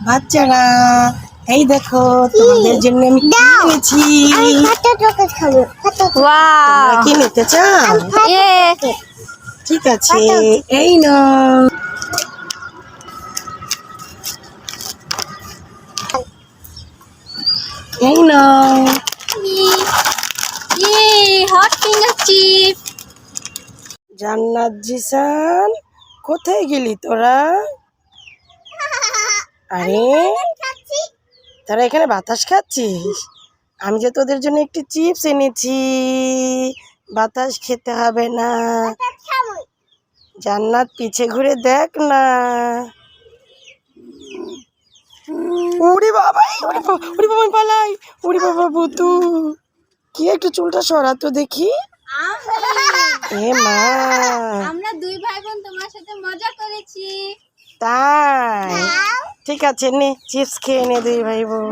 বাচ্চারা এই দেখো তোমাদের জন্য আমি কি এনেছি কি নিতে চাও? ঠিক আছে এই নাও। এই নাও। Hot finger chip. জান্নাত জিসান কোথায় গেলি তোরা? আরে? তোরা এখানে বাতাস খাচ্ছিস? আমি যে তোদের জন্য একটি চিপস এনেছি। বাতাস খেতে হবে না। জান্নাত পিছে ঘুরে দেখ না। উড়ি বাবা উড়ি বাবা উড়ি বাবা পালাই। উড়ি বাবা বুতু কি একটু চুলটা সরাতো দেখি। এ মা। আমরা দুই ভাই বোন তোমার সাথে মজা করেছি। তাই। ঠিক আছে নে চিপস খেয়ে নে দুই ভাই বোন।